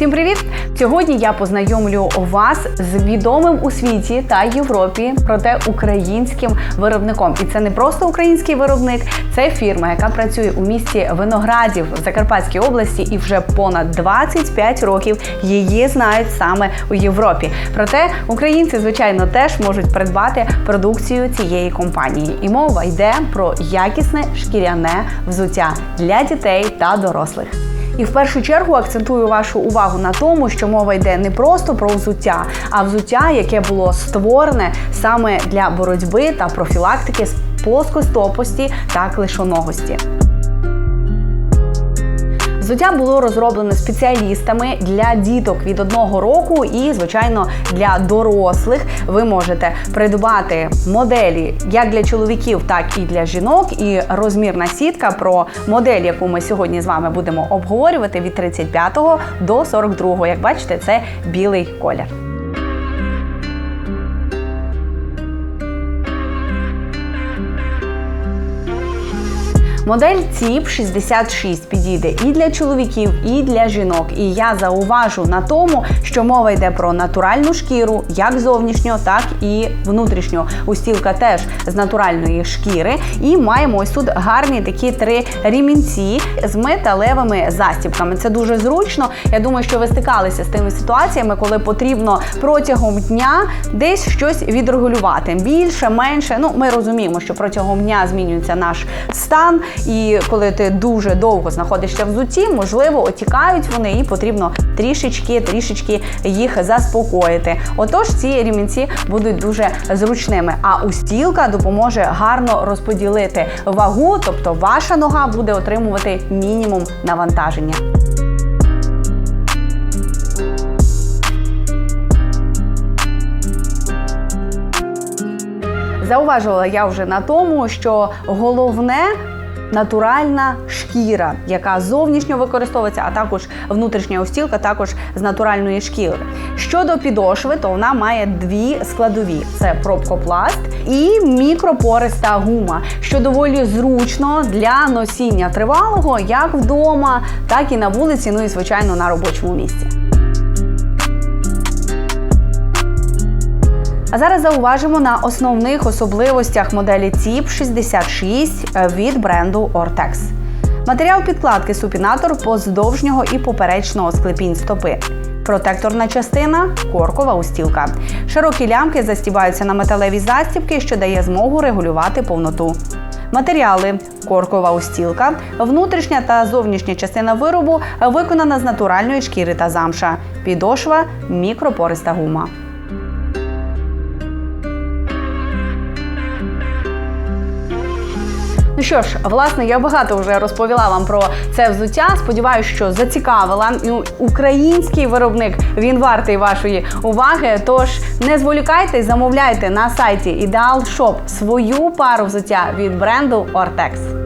Всім привіт! Сьогодні я познайомлю вас з відомим у світі та Європі, проте українським виробником. І це не просто український виробник, це фірма, яка працює у місті Виноградів в Закарпатській області, і вже понад 25 років її знають саме у Європі. Проте українці, звичайно, теж можуть придбати продукцію цієї компанії. І мова йде про якісне шкіряне взуття для дітей та дорослих. І в першу чергу акцентую вашу увагу на тому, що мова йде не просто про взуття, а взуття, яке було створене саме для боротьби та профілактики з плоскостопості та клишоногості. Взуття було розроблене спеціалістами для діток від одного року і, звичайно, для дорослих. Ви можете придбати моделі як для чоловіків, так і для жінок. І розмірна сітка про модель, яку ми сьогодні з вами будемо обговорювати від 35 до 42. Як бачите, це білий колір. Модель ЦІП 66 підійде і для чоловіків, і для жінок. І я зауважу на тому, що мова йде про натуральну шкіру, як зовнішньо, так і внутрішньо. Устілка теж з натуральної шкіри. І маємо ось тут гарні такі три ремінці з металевими застібками. Це дуже зручно. Я думаю, що ви стикалися з тими ситуаціями, коли потрібно протягом дня десь щось відрегулювати. Більше, менше. Ну, ми розуміємо, що протягом дня змінюється наш стан. І коли ти дуже довго знаходишся в взутті, можливо, отікають вони, і потрібно трішечки, трішечки їх заспокоїти. Отож, ці ремінці будуть дуже зручними. А устілка допоможе гарно розподілити вагу, тобто ваша нога буде отримувати мінімум навантаження. Зауважувала я вже на тому, що головне. Натуральна шкіра, яка зовнішньо використовується, а також внутрішня устілка, також з натуральної шкіри. Щодо підошви, то вона має дві складові: це пробкопласт і мікропориста гума, що доволі зручно для носіння тривалого як вдома, так і на вулиці, ну і звичайно на робочому місці. А зараз зауважимо на основних особливостях моделі ЦІП 66 від бренду Ortex. Матеріал підкладки супінатор поздовжнього і поперечного склепінь стопи. Протекторна частина коркова устілка. Широкі лямки застібаються на металеві застібки, що дає змогу регулювати повноту. Матеріали коркова устілка, внутрішня та зовнішня частина виробу виконана з натуральної шкіри та замша. Підошва мікропориста гума. Ну що ж, власне, я багато вже розповіла вам про це взуття. Сподіваюсь, що зацікавила. Ну, Український виробник він вартий вашої уваги. Тож не зволікайте, замовляйте на сайті Ideal Shop свою пару взуття від бренду Ortex.